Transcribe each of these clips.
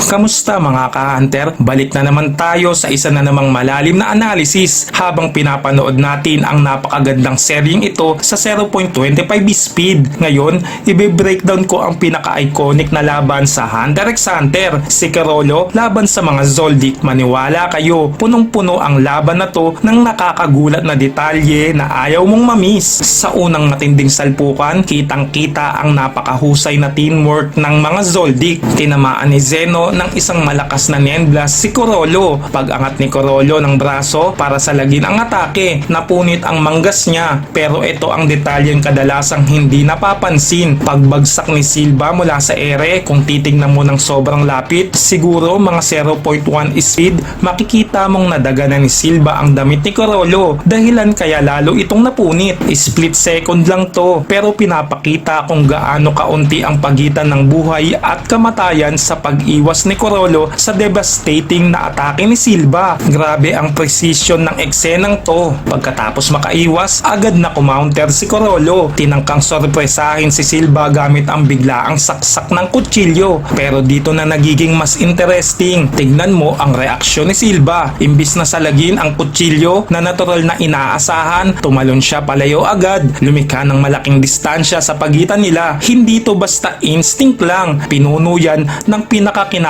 Kamusta mga ka-hunter? Balik na naman tayo sa isa na namang malalim na analysis habang pinapanood natin ang napakagandang seryeng ito sa 0.25 speed. Ngayon, ibe-breakdown ko ang pinaka-iconic na laban sa Hunter x Hunter, si Carolo laban sa mga Zoldyck. Maniwala kayo, punong-puno ang laban na to ng nakakagulat na detalye na ayaw mong mamiss. Sa unang matinding salpukan, kitang-kita ang napakahusay na teamwork ng mga Zoldyck. Tinamaan ni Zeno ng isang malakas na Nenblast si Corolo. Pag-angat ni Corolo ng braso para salagin ang atake, napunit ang manggas niya. Pero ito ang detalyeng kadalasang hindi napapansin. Pagbagsak ni Silva mula sa ere, kung titignan mo ng sobrang lapit, siguro mga 0.1 speed, makikita mong nadaga na ni Silva ang damit ni Corolo. Dahilan kaya lalo itong napunit. Split second lang to, pero pinapakita kung gaano kaunti ang pagitan ng buhay at kamatayan sa pag-iwas ni Corolo sa devastating na atake ni Silva. Grabe ang precision ng eksenang to. Pagkatapos makaiwas, agad na kumounter si Corolo. Tinangkang sorpresahin si Silva gamit ang biglaang saksak ng kutsilyo. Pero dito na nagiging mas interesting. Tignan mo ang reaksyon ni Silva. Imbis na salagin ang kutsilyo na natural na inaasahan, tumalon siya palayo agad. Lumikha ng malaking distansya sa pagitan nila. Hindi to basta instinct lang. Pinuno yan ng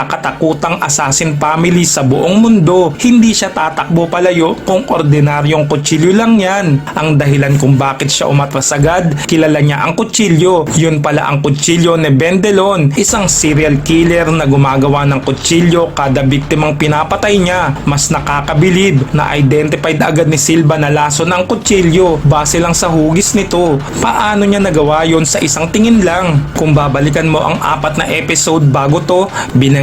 pinakakinakatakutang assassin family sa buong mundo. Hindi siya tatakbo palayo kung ordinaryong kutsilyo lang yan. Ang dahilan kung bakit siya umatras agad, kilala niya ang kutsilyo. Yun pala ang kutsilyo ni Bendelon, isang serial killer na gumagawa ng kutsilyo kada biktimang pinapatay niya. Mas nakakabilib na identified agad ni Silva na laso ng kutsilyo base lang sa hugis nito. Paano niya nagawa yon sa isang tingin lang? Kung babalikan mo ang apat na episode bago to,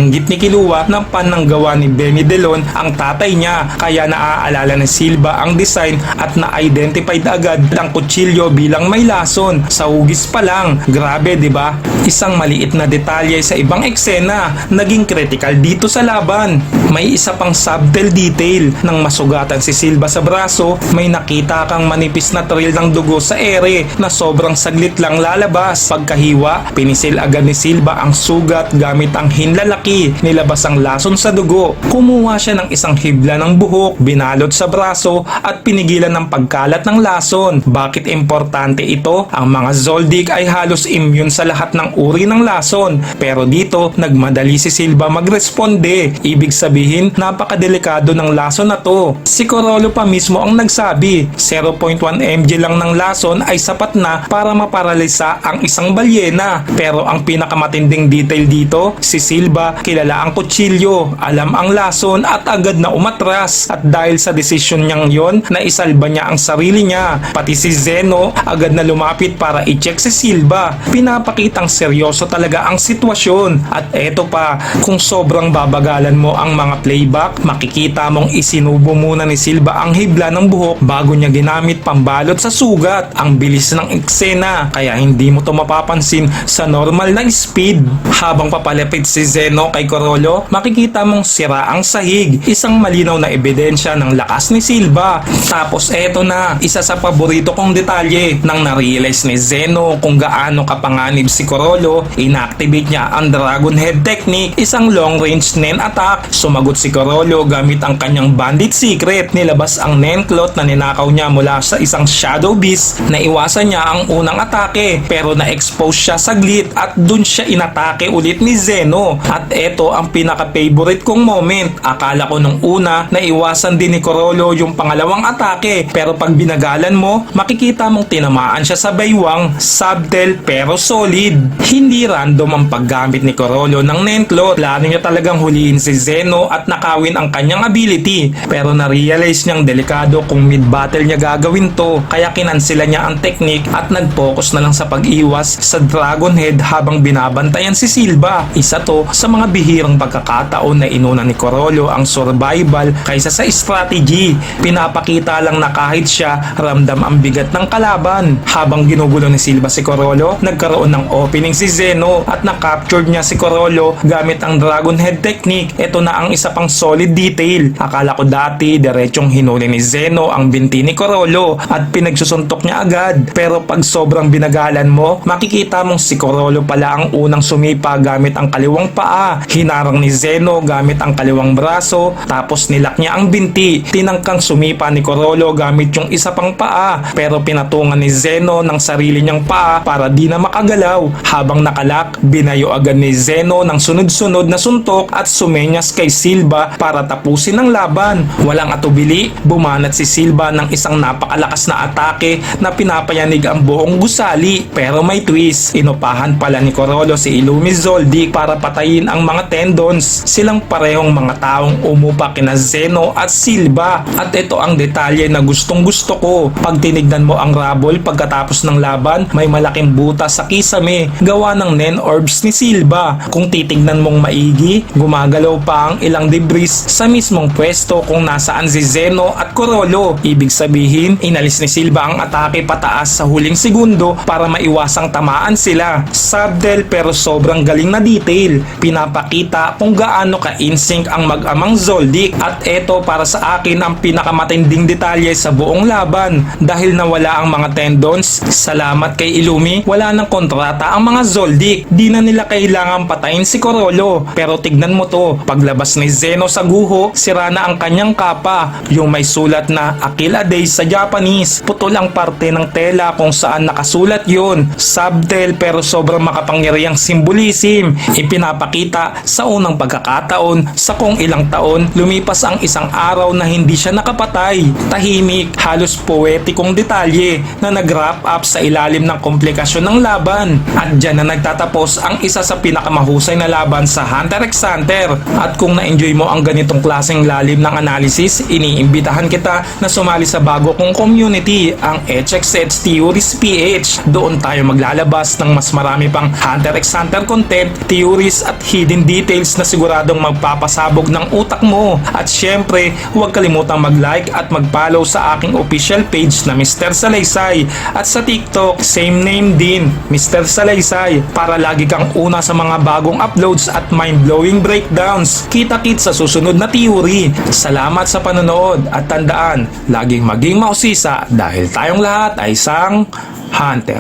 binanggit ni Kilua na pananggawa ni Benny Delon ang tatay niya kaya naaalala ni Silva ang design at na-identified agad ang kutsilyo bilang may lason sa hugis pa lang. Grabe, ba? Isang maliit na detalye sa ibang eksena naging critical dito sa laban. May isa pang subtle detail nang masugatan si Silva sa braso, may nakita kang manipis na trail ng dugo sa ere na sobrang saglit lang lalabas. Pagkahiwa, pinisil agad ni Silva ang sugat gamit ang hinlalaki, nilabas ang lason sa dugo. Kumuha siya ng isang hibla ng buhok, binalot sa braso at pinigilan ng pagkalat ng lason. Bakit importante ito? Ang mga Zoldyck ay halos immune sa lahat ng uri ng lason. Pero dito, nagmadali si Silva magresponde. Ibig sabihin, napakadelikado ng lason na to. Si Corolo pa mismo ang nagsabi, 0.1 mg lang ng lason ay sapat na para maparalisa ang isang balyena. Pero ang pinakamatinding detail dito, si Silva kilala ang kutsilyo, alam ang lason at agad na umatras. At dahil sa desisyon niyang yon, na isalba niya ang sarili niya. Pati si Zeno agad na lumapit para i-check si Silva. Pinapakitang seryoso talaga ang sitwasyon. At eto pa, kung sobrang babagalan mo ang mga playback, makikita mong isinubo muna ni Silva ang hibla ng buhok bago niya ginamit pambalot sa sugat. Ang bilis ng eksena, kaya hindi mo to mapapansin sa normal na speed. Habang papalapit si Zeno kay Corolo, makikita mong sira ang sahig. Isang malinaw na ebidensya ng lakas ni Silva. Tapos eto na, isa sa paborito kong detalye nang na-realize ni Zeno kung gaano kapanganib si Corolo, inactivate niya ang Dragon Head technique, isang long range Nen attack. Sumagot si Corolo gamit ang kanyang bandit secret. Nilabas ang Nen cloth na ninakaw niya mula sa isang Shadow Beast na iwasan niya ang unang atake pero na-expose siya saglit at dun siya inatake ulit ni Zeno. At eto ang pinaka-favorite kong moment. Akala ko nung una na iwasan din ni Corolo yung pangalawang atake pero pag binagalan mo, makikita mong tinamaan siya sa baywang, subtle pero solid. Hindi random ang paggamit ni Corolo ng Nentlot. Plano niya talagang huliin si Zeno at nakawin ang kanyang ability pero na-realize niyang delikado kung mid-battle niya gagawin to kaya kinansila niya ang technique at nag-focus na lang sa pag-iwas sa Dragon Head habang binabantayan si Silva. Isa to sa mga bihirang pagkakataon na inuna ni Corolo ang survival kaysa sa strategy. Pinapakita lang na kahit siya ramdam ang bigat ng kalaban. Habang ginugulo ni Silva si Corolo, nagkaroon ng opening si Zeno at na-captured niya si Corolo gamit ang Dragon Head technique. Ito na ang isa pang solid detail. Akala ko dati diretsong hinuli ni Zeno ang binti ni Corolo at pinagsusuntok niya agad. Pero pag sobrang binagalan mo, makikita mong si Corolo pala ang unang sumipa gamit ang kaliwang paa. Hinarang ni Zeno gamit ang kaliwang braso tapos nilak niya ang binti. Tinangkang sumipa ni Corolo gamit yung isa pang paa pero pinatungan ni Zeno ng sarili niyang paa para di na makagalaw. Habang nakalak, binayo agad ni Zeno ng sunod-sunod na suntok at sumenyas kay Silva para tapusin ang laban. Walang atubili, bumanat si Silva ng isang napakalakas na atake na pinapayanig ang buong gusali. Pero may twist, inupahan pala ni Corolo si Ilumi Zoldyck para patayin ang mga tendons. Silang parehong mga taong umupa kina Zeno at Silva. At ito ang detalye na gustong gusto ko. Pag tinignan mo ang rabol pagkatapos ng laban, may malaking butas sa kisame gawa ng Nen Orbs ni Silva. Kung titignan mong maigi, gumagalaw pa ang ilang debris sa mismong pwesto kung nasaan si Zeno at Corolo. Ibig sabihin, inalis ni Silva ang atake pataas sa huling segundo para maiwasang tamaan sila. Subtle pero sobrang galing na detail. Pinapakita kung gaano ka insync ang mag-amang Zoldyck at eto para sa akin ang pinakamatinding detalye sa buong laban dahil nawala ang mga tendons. Salamat kay Ilumi, wala ng kontrata ang mga Zoldyck. Di na nila kailangan patayin si Corolo. Pero tignan mo to, paglabas ni Zeno sa guho, sira na ang kanyang kapa. Yung may sulat na Akil a Day sa Japanese. Putol ang parte ng tela kung saan nakasulat yun. Subtle pero sobrang makapangyarihang simbolism. Ipinapakita sa unang pagkakataon sa kung ilang taon lumipas ang isang araw na hindi siya nakapatay. Tahimik, halos poetikong detalye na nag-wrap up sa ilalim ng komplikasyon ng laban. At dyan na nagtatapos ang isa sa pinakamahusay na laban sa Hunter x Hunter. At kung na-enjoy mo ang ganitong klaseng lalim ng analysis, iniimbitahan kita na sumali sa bago kong community, ang HXH Theories PH. Doon tayo maglalabas ng mas marami pang Hunter x Hunter content, theories at hidden details na siguradong magpapasabog ng utak mo. At syempre, huwag kalimutang mag-like at mag-follow sa aking official page na Mr. Salaysay at sa TikTok, same name din, Mr. Salaysay para lagi kang una sa mga bagong uploads at mind-blowing breakdowns. Kita-kit sa susunod na theory. Salamat sa panonood at tandaan, laging maging mausisa dahil tayong lahat ay isang hunter.